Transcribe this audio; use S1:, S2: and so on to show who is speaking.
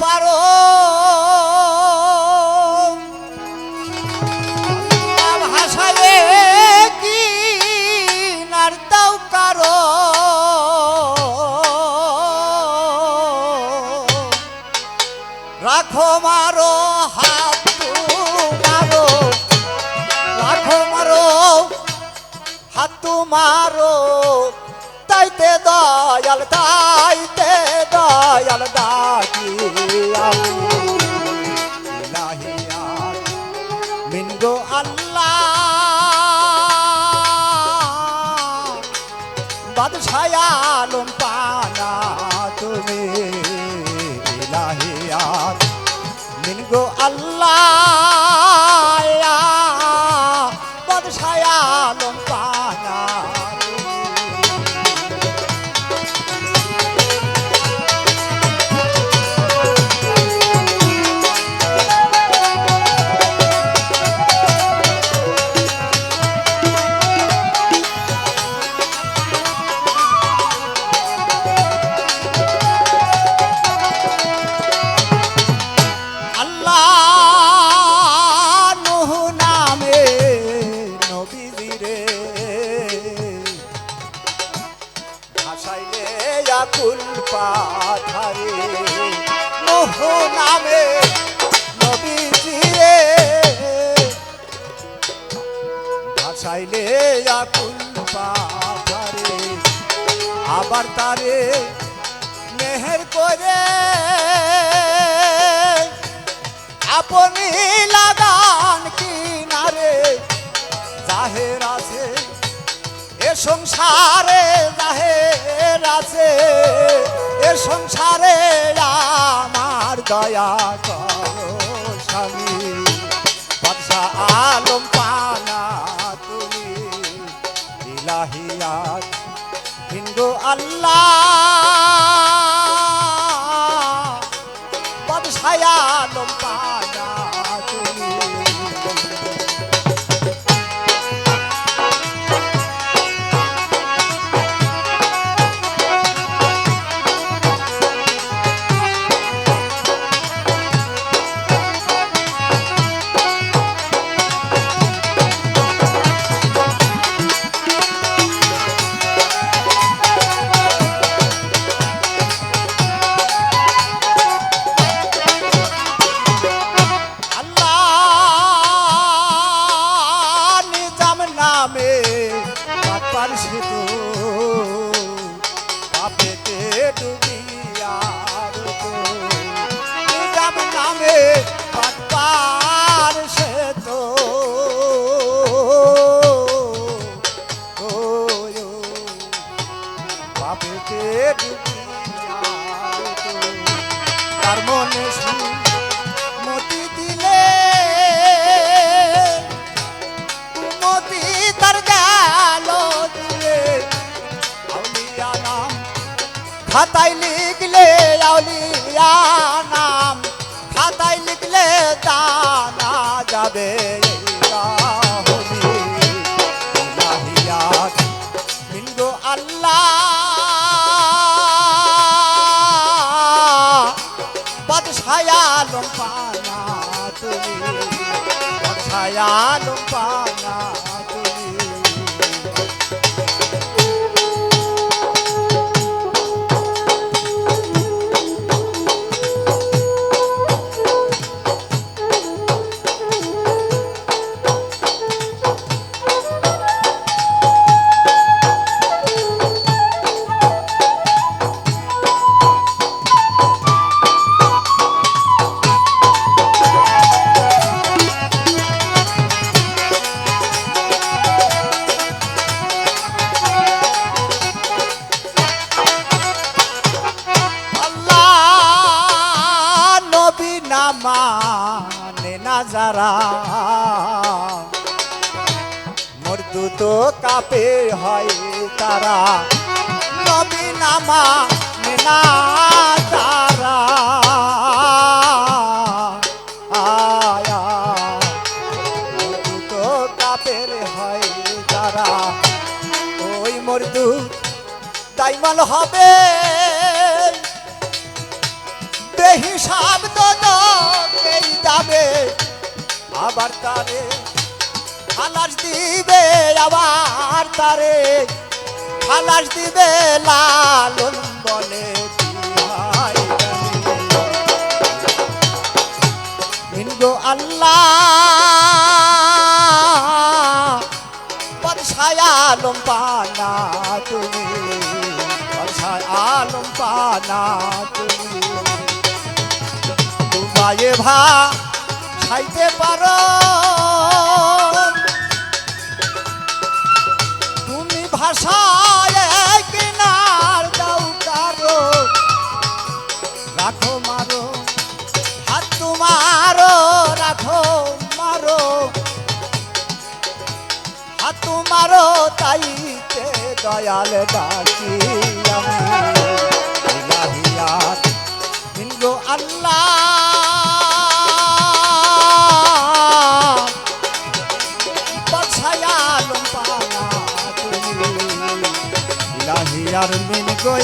S1: পারো। ভাষায় কারও? রাখো মারো হাত মারো মারো হাত মারো তাইতে দয়াল তাইতে বাদশায়ালম পানা তুমি ইলাহিয়াত মিনগো আল্লাহ বাদশায়ালম পানা নবীজিরে। আকুল পাথারে আবার তারে মেহের করে। আপনি লাগান কিনারে, জাহের আছে এ সংসারে, জাহের আছে এ সংসারে আমার দয়া করো স্বামী। বাদশাহ আলম পানা তুমি ইলাহিয়াত। হিন্দু আল্লাহ তার মনে মতি দিলে। মতি তার গেল দিলে। আউলিয়া নাম, খাতায় লিখলে আউলিয়া নাম, খাতায় লিখলে জানা যাবে। বাদশায়ালম পানা তুমি। ছায়া পানা যারা মর্দু তো কাপে হয় তারা। নবী নামানে না যারা। আয়া তো কাপের হয় তারা। ওই হবে। হিসাব তো আবার তারে, খালাস দিবে আবার তারে। খালাস দিবে লালন বলে আল্লাহ বর্ষায় আলম পানা তুমি আলম পানা তুমি। তোমায় ভা খাইতে পারো। তুমি ভাষায় কিনার দাও কারও। রাখো মারো, হাত তোমারো রাখো মারো। হাত তোমারো তাইতে দয়াল ডাকি আমি। আল্লাহ। ইলাহিয়ার মিন গো